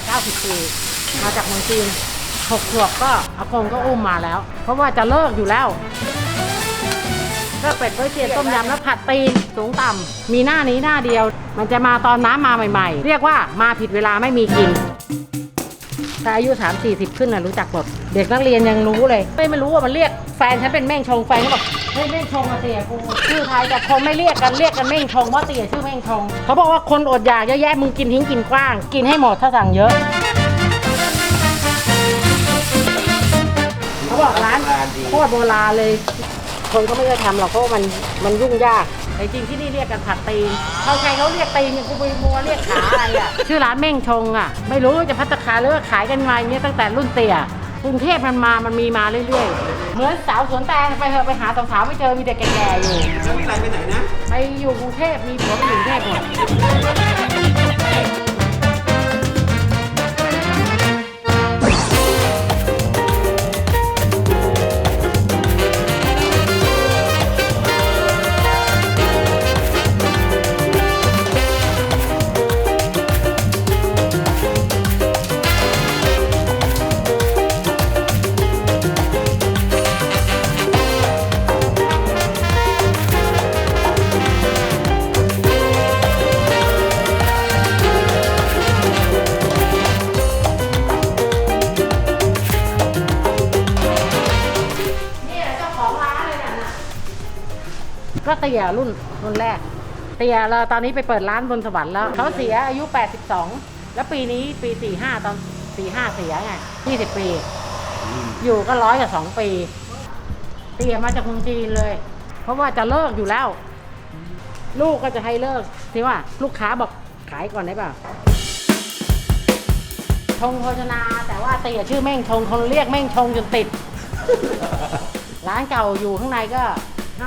ดเก้าสิบปีมาจากเมืองจีน6ขวบก็อากงก็อุ้มมาแล้ว เพราะว่าจะเลิกอยู่แล้วเลิกเป็ดก๋วยเตี๋ยวต้มยำแล้วผัดตีนสูงต่ำมีหน้านี้หน้าเดียว มันจะมาตอนน้ำมาใหม่ ๆ เรียกว่ามาผิดเวลาไม่มีกิน ถ้าอายุ3 4 0ขึ้นน่ะรู้จักหมด เด็กนักเรียนยังรู้เลย ไม่ไม่รู้ว่ามันเรียกแฟนฉันเป็นเม่งชงแฟนก็บอกเฮ้ยเม่งชงมาเสียกูชื่อไทยแต่คงไม่เรียกกันเรียกกันเม่งชงเพราะเตี๋ยชื่อเม่งชงเขาบอกว่าคนอดอยากเยอะแยะมึงกินทิ้งกินกว้าง กินให้หมดถ้าสั่งเยอะเขาบอกร้านโคตรโบราณเลย คนก็ไม่เคยทำหรอกเพราะว่ามันมันยุ่งยาก แต่จริงที่นี่เรียกกันผัดตีนเขาใครเขาเรียกตีนอย่างกูไปมัวเรียกขาอะไรอะ ชื่อร้านเม่งชงอะ ไม่รู้จะพัตตาคารหรือว่าขายกันมาอย่างเงี้ยตั้งแต่รุ่นเตี่ยกรุงเทพมันมา มันมีมาเรื่อยๆ เหมือนสาวสวนแตงไปเถอะไปหาสาวๆไม่เจอมีแต่แก่ๆอยู่ แล้ววิไลไปไหนนะ ไปอยู่กรุงเทพมีผัวไปอยู่กรุงเทพหมด ก็เตี่ยรุ่นรุ่นแรก เตี่ยเราตอนนี้ไปเปิดร้านบนสวรรค์แล้วเขาเสียอายุ 82 แล้วปีนี้ปี 45 ตอน 45 เสียไง20 ปี อยู่ก็ร้อยกับสองปี เตี่ยมาจากเมืองจีนเลย เพราะว่าจะเลิกอยู่แล้ว ลูกก็จะให้เลิกที่ว่าลูกค้าบอกขายก่อนได้เปล่าชงโภชนา แต่ว่าเตียชื่อเม่งชงคนเรียกเม่งชงจนติด ร้านเก่าอยู่ข้างในก็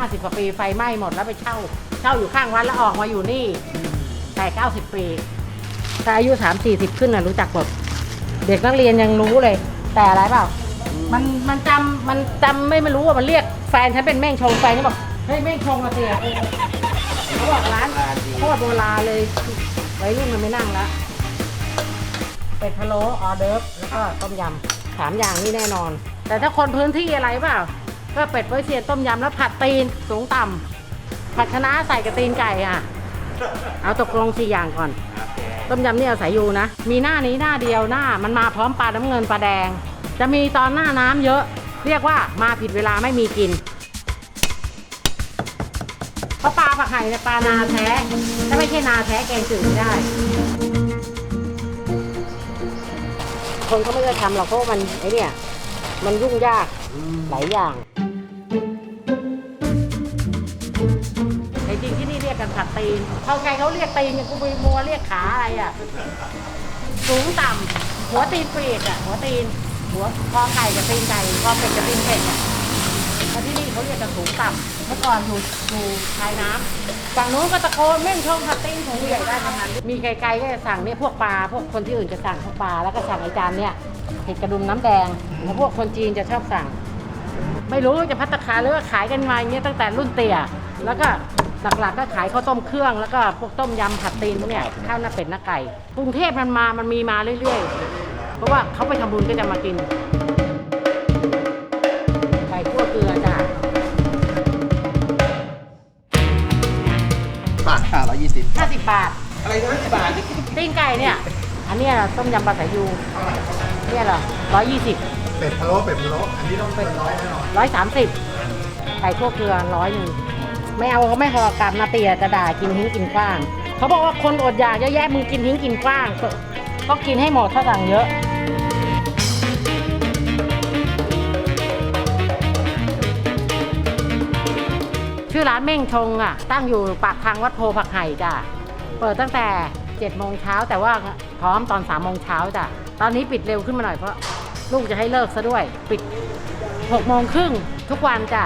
50กว่าปีไฟไหม้หมดแล้วไปเช่า เช่าอยู่ข้างวัดแล้วออกมาอยู่นี่แต่90 ปีถ้าอายุ 3 40 ขึ้นน่ะรู้จักหมดเด็กนักเรียนยังรู้เลย แต่อะไรเปล่า มันมันจำมันจำไม่ไม่รู้ว่ามันเรียกแฟนฉันเป็นเม่งชงแฟนก็บอกเฮ้ยเม่งชงมาเสียเขาบอกร้านโคตรโบราณเลยวัยรุ่นมันไม่นั่งล้วเป็ดพะโล้ออเดิร์ฟแล้วก็ต้มยำสามอย่างนี่แน่นอน แต่ถ้าคนพื้นที่อะไรเปล่า ก็เป็ดไว้เสียนต้มยำแล้วผัดตีนสูงต่ำผัดคะน้าใส่กระตีนไก่อะ เอาตกลงสี่อย่างก่อน ต้มยำนี่เอาสายยูนะ มีหน้านี้หน้าเดียวหน้า มันมาพร้อมปลาน้ำเงินปลาแดง จะมีตอนหน้าน้ำเยอะ เรียกว่ามาผิดเวลาไม่มีกินเพราะปลาผักไห่เนี่ยปลานาแท้ถ้าไม่ใช่นาแท้แกงจืดไม่ได้ คนก็ไม่เคยทำหรอกเพราะว่ามันไอเนี่ย มันยุ่งยากหลายอย่าง แต่จริงที่นี่เรียกกันผัดตีนเขาใครเขาเรียกตีนอย่างกูไปมัวเรียกขาอะไรอะ สูงต่ำหัวตีนปีกอะ หัวตีน หัวคอไก่กับตีนไก่คอเป็ดกับตีนเป็ดอะแล้วที่นี่เขาเรียกกันสูงต่ำเมื่อก่อนอยู่อยู่ชายน้ำฝั่งนู้นก็ตะโกนเม่งชงผัดตีนของใหญ่ได้ทั้งนั้นมีไกลๆก็จะสั่งเนี่ยพวกปลาพวกคนที่อื่นจะสั่งพวกปลาแล้วก็สั่งไอจานเนี่ยเห็ดกระดุมน้ำแดงแล้วพวกคนจีนจะชอบสั่ง ไม่รู้จะพัตตาคาหรือว่าขายกันมาอย่างเงี้ยตั้งแต่รุ่นเตี่ย แล้วก็หลักๆก็ขายข้าวต้มเครื่องแล้วก็พวกต้มยำผัดตีนพวกเนี้ยข้าวหน้าเป็ดหน้าไก่กรุงเทพมันมามันมีมาเรื่อยๆ เพราะว่าเขาไปทำบุญก็จะมากินไก่คั่วเกลือจ้ะบาทค่ะร้อยยี่สิบ50 บาท อะไรนะบาทตีนไก่เนี่ย อันเนี้ยต้มยำปลาสายยูเนี่ยเหรอร้อยยี่สิบเป็ดพะโล้เป็ดพะโล้อันนี้ต้องเป็นร้อยแน่นอนร้อยสามสิบไก่คั่วเกลือร้อยหนึ่ง ไม่เอาเขาไม่พอกลับนาเตียจะด่ากินทิ้งกินกว้าง เขาบอกว่าคนอดอยากเยอะแยะมึงกินทิ้งกินกว้างก็ก็กินให้หมดถ้าสั่งเยอะชื่อร้านเม่งชงอะ ตั้งอยู่ปากทางวัดโพผักไห่จ้ะ เปิดตั้งแต่7โมงเช้าแต่ว่าพร้อมตอน3โมงเช้าจ้ะ ตอนนี้ปิดเร็วขึ้นมาหน่อยเพราะลูกจะให้เลิกซะด้วย ปิด6โมงครึ่งทุกวันจ้ะ